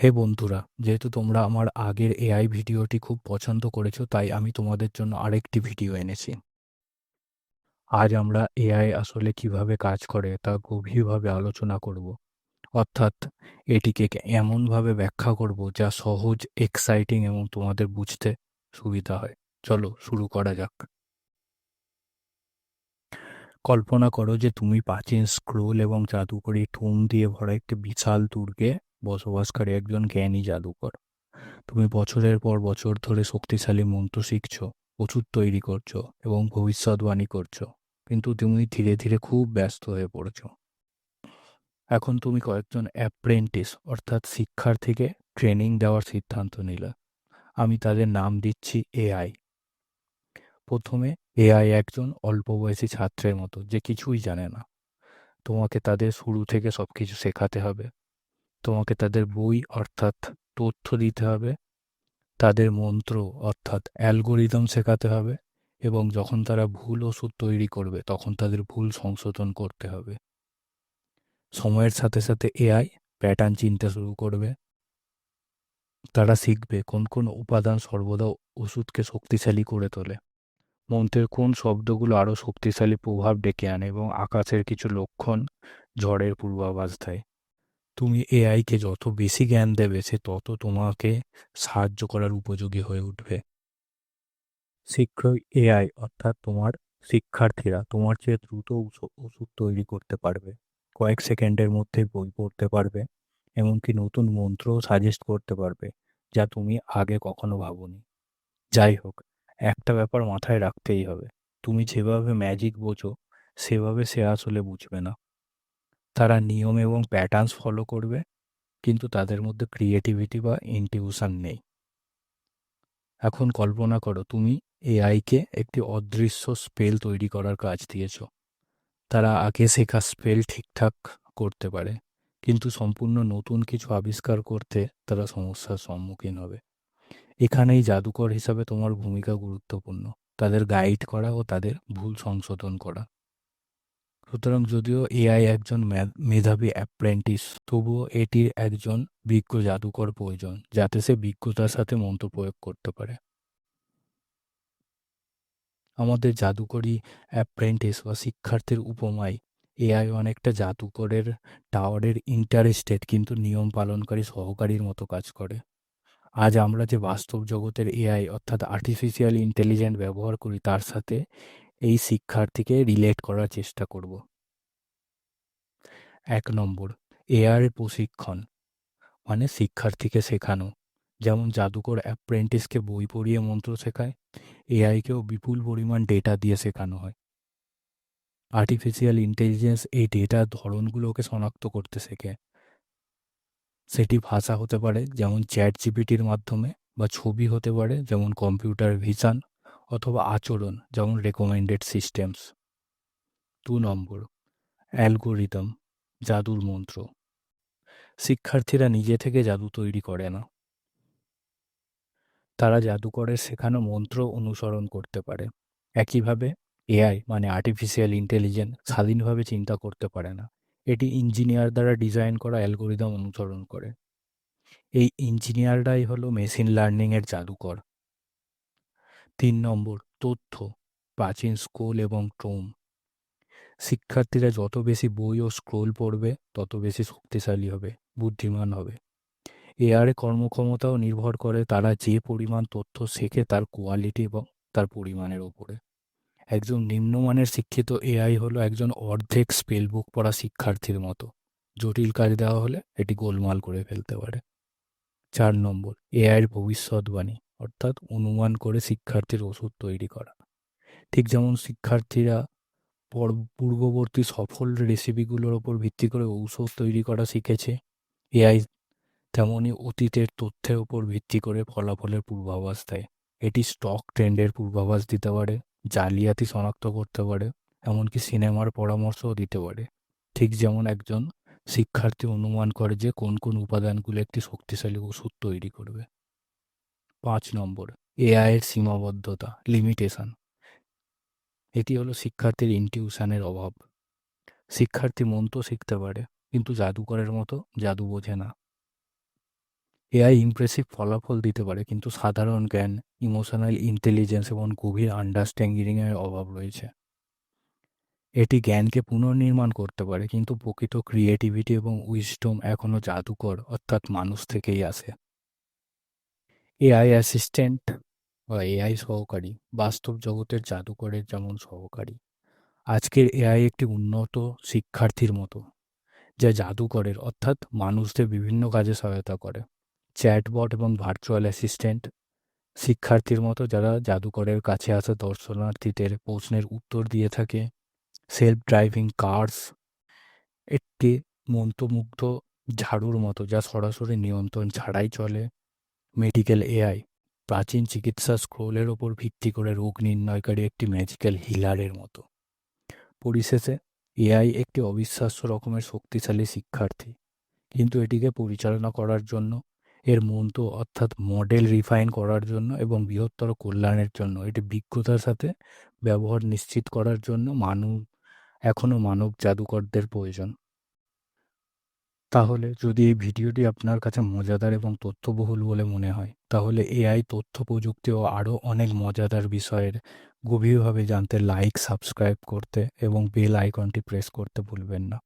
হে বন্ধুরা, যেহেতু তোমরা আমার আগের এআই ভিডিওটি খুব পছন্দ করেছ, তাই আমি তোমাদের জন্য আরেকটি ভিডিও এনেছি। আজ আমরা এআই আসলে কীভাবে কাজ করে তা গভীরভাবে আলোচনা করব। অর্থাৎ এটিকে এমনভাবে ব্যাখ্যা করব যা সহজ, এক্সাইটিং এবং তোমাদের বুঝতে সুবিধা হয়। চলো শুরু করা যাক। কল্পনা করো যে তুমি প্রাচীন স্ক্রোল এবং জাদুকরী টোম দিয়ে ভরা একটি বিশাল দুর্গে বসবাসকারী একজন জ্ঞানী জাদুকর। তুমি বছরের পর বছর ধরে শক্তিশালী মন্ত্র শিখছ, ওষুধ তৈরি করছ এবং ভবিষ্যৎবাণী করছ, কিন্তু তুমি ধীরে ধীরে খুব ব্যস্ত হয়ে পড়ছো। এখন তুমি কয়েকজন অ্যাপ্রেন্টিস অর্থাৎ শিক্ষার্থীকে ট্রেনিং দেওয়ার সিদ্ধান্ত নিলে। আমি তাদের নাম দিচ্ছি এআই প্রথমে এআই একজন অল্প বয়সী ছাত্রের মতো, যে কিছুই জানে না। তোমাকে তাদের শুরু থেকে সব কিছু শেখাতে হবে। তোমাকে তাদের বই অর্থাৎ তথ্য দিতে হবে। তাদের মন্ত্র অর্থাৎ অ্যালগোরিদম শেখাতে হবে এবং যখন তারা ভুল ওষুধ তৈরি করবে তখন তাদের ভুল সংশোধন করতে হবে। সময়ের সাথে সাথে এআই প্যাটার্ন চিনতে শুরু করবে। তারা শিখবে কোন কোন উপাদান সর্বদা ওষুধকে শক্তিশালী করে তোলে। মন্ত্রের কোন শব্দগুলো আরও শক্তিশালী প্রভাব ডেকে আনে এবং আকাশের কিছু লক্ষণ ঝড়ের পূর্বাভাস দেয়। তুমি এআইকে যত বেশি জ্ঞান দেবে, সে তত তোমাকে সাহায্য করার উপযোগী হয়ে উঠবে। শীঘ্রই এআই অর্থাৎ তোমার শিক্ষার্থীরা তোমার চেয়ে দ্রুত ওষুধ তৈরি করতে পারবে। কয়েক সেকেন্ডের মধ্যে বই পড়তে পারবে, এমনকি নতুন মন্ত্রও সাজেস্ট করতে পারবে, যা তুমি আগে কখনো ভাবনি। যাই হোক, একটা ব্যাপার মাথায় রাখতেই হবে। তুমি যেভাবে ম্যাজিক বোঝো, সেভাবে সে আসলে বুঝবে না। তারা নিয়ম এবং প্যাটার্নস ফলো করবে, কিন্তু তাদের মধ্যে ক্রিয়েটিভিটি বা ইনটিউশন নেই। এখন কল্পনা করো, তুমি এআইকে একটি অদৃশ্য স্পেল তৈরি করার কাজ দিয়েছ। তারা আগে শেখা স্পেল ঠিকঠাক করতে পারে, কিন্তু সম্পূর্ণ নতুন কিছু আবিষ্কার করতে তারা সমস্যার সম্মুখীন হবে। এখানেই জাদুকর হিসাবে তোমার ভূমিকা গুরুত্বপূর্ণ। তাদের গাইড করা ও তাদের ভুল সংশোধন করা। সুতরাং যদিও এআই একজন মেধাবী অ্যাপ্রেন্টিস তবুও এটির একজন বিজ্ঞ জাদুকর প্রয়োজন, যাতে সে বিজ্ঞতার সাথে মন্ত্র প্রয়োগ করতে পারে। আমাদের জাদুকরী অ্যাপ্রেন্টিস বা শিক্ষার্থীর উপমায়, এআই অনেকটা জাদুকরের টাওয়ারের ইন্টারেস্টেড কিন্তু নিয়ম পালনকারী সহকারীর মতো কাজ করে। আজ আমরা যে বাস্তব জগতের এআই, অর্থাৎ আর্টিফিশিয়াল ইন্টেলিজেন্ট ব্যবহার করি, তার সাথে এই শিক্ষার্থীকে রিলেট করার চেষ্টা করব। এক নম্বর এআর প্রশিক্ষণ মানে শিক্ষার্থীকে শেখানো। যেমন জাদুকর অ্যাপ্রেন্টিসকে বই পড়িয়ে মন্ত্র শেখায় এআইকেও বিপুল পরিমাণ ডেটা দিয়ে শেখানো হয়। আর্টিফিশিয়াল ইন্টেলিজেন্স এই ডেটার ধরনগুলোকে শনাক্ত করতে শেখে। সেটি ভাষা হতে পারে, যেমন চ্যাট জিপিটির মাধ্যমে, বা ছবি হতে পারে, যেমন কম্পিউটার ভিশন অথবা আচরণ, যেমন রেকমেন্ডেড সিস্টেমস দু নম্বর অ্যালগোরিদম জাদুর মন্ত্র। শিক্ষার্থীরা নিজে থেকে জাদু তৈরি করে না। তারা জাদুকরের শেখানো মন্ত্র অনুসরণ করতে পারে। একইভাবে এআই মানে আর্টিফিশিয়াল ইন্টেলিজেন্স স্বাধীনভাবে চিন্তা করতে পারে না। এটি ইঞ্জিনিয়ার দ্বারা ডিজাইন করা অ্যালগোরিদম অনুসরণ করে। এই ইঞ্জিনিয়াররাই হলো মেশিন লার্নিংয়ের জাদুকর। তিন নম্বর তথ্য, প্রাচীন স্কুল এবং টোম শিক্ষার্থীরা যত বেশি বই ও স্ক্রোল পড়বে, তত বেশি শক্তিশালী হবে, বুদ্ধিমান হবে। এআরে কর্মক্ষমতাও নির্ভর করে তারা যে পরিমাণ তথ্য শেখে তার কোয়ালিটি এবং তার পরিমাণের ওপরে। একজন নিম্নমানের শিক্ষিত এআই হলো একজন অর্ধেক স্পেল বুক পড়া শিক্ষার্থীর মতো। জটিল কাজ দেওয়া হলে এটি গোলমাল করে ফেলতে পারে। চার নম্বর এআইয়ের ভবিষ্যৎবাণী। অর্থাৎ অনুমান করে শিক্ষার্থীর ওষুধ তৈরি করা। ঠিক যেমন শিক্ষার্থীরা পর, পূর্ববর্তী সফল রেসিপিগুলোর ওপর ভিত্তি করে ঔষধ তৈরি করা শিখেছে। এআই তেমনই অতীতের তথ্যের ওপর ভিত্তি করে ফলাফলের পূর্বাভাস দেয়। এটি স্টক ট্রেন্ডের পূর্বাভাস দিতে পারে, জালিয়াতি শনাক্ত করতে পারে, এমনকি সিনেমার পরামর্শও দিতে পারে। ঠিক যেমন একজন শিক্ষার্থী অনুমান করে যে কোন কোন উপাদানগুলো একটি শক্তিশালী ওষুধ তৈরি করবে। পাঁচ নম্বর এআইয়ের সীমাবদ্ধতা লিমিটেশন এটি হলো শিক্ষার্থীর ইনটিউশনের অভাব। শিক্ষার্থী মন্ত্র শিখতে পারে, কিন্তু জাদুকরের মতো জাদু বোঝে না। এআই ইমপ্রেসিভ ফলাফল দিতে পারে, কিন্তু সাধারণ জ্ঞান ইমোশনাল ইন্টেলিজেন্স এবং গভীর আন্ডারস্ট্যান্ডিংয়ের অভাব রয়েছে। এটি জ্ঞানকে পুনর্নির্মাণ করতে পারে, কিন্তু প্রকৃত ক্রিয়েটিভিটি এবং উইজডম এখনও জাদুকর, অর্থাৎ মানুষ থেকেই আসে। এআই অ্যাসিস্ট্যান্ট বা এআই সহকারী বাস্তব জগতের জাদুকরের যেমন সহকারী। আজকের এআই একটি উন্নত শিক্ষার্থীর মতো, যা জাদুকরের অর্থাৎ মানুষদের বিভিন্ন কাজে সহায়তা করে। চ্যাটবট এবং ভার্চুয়াল অ্যাসিস্ট্যান্ট শিক্ষার্থীর মতো, যারা জাদুকরের কাছে আসা দর্শনার্থীদের প্রশ্নের উত্তর দিয়ে থাকে। সেলফ ড্রাইভিং কার্স একটি মন্ত্রমুগ্ধ ঝাড়ুর মতো, যা সরাসরি নিয়ন্ত্রণ ছাড়াই চলে। মেডিকেল এআই প্রাচীন চিকিৎসা স্ক্রোলের ওপর ভিত্তি করে রোগ নির্ণয়কারী একটি ম্যাজিক্যাল হিলারের মতো। পরিশেষে এআই একটি অবিশ্বাস্য রকমের শক্তিশালী শিক্ষার্থী। কিন্তু এটিকে পরিচালনা করার জন্য, এর মন্ত্র অর্থাৎ মডেল রিফাইন করার জন্য এবং বৃহত্তর কল্যাণের জন্য, এটি বিজ্ঞতার সাথে ব্যবহার নিশ্চিত করার জন্য মানুষ এখনও মানব জাদুকরদের প্রয়োজন। তাহলে যদি এই ভিডিওটি আপনার কাছে মজাদার এবং তথ্যবহুল বলে মনে হয়, তাহলে এআই তথ্য প্রযুক্তি ও আরও অনেক মজাদার বিষয়ের গভীরভাবে জানতে লাইক সাবস্ক্রাইব করতে এবং বেল আইকনটি প্রেস করতে ভুলবেন না।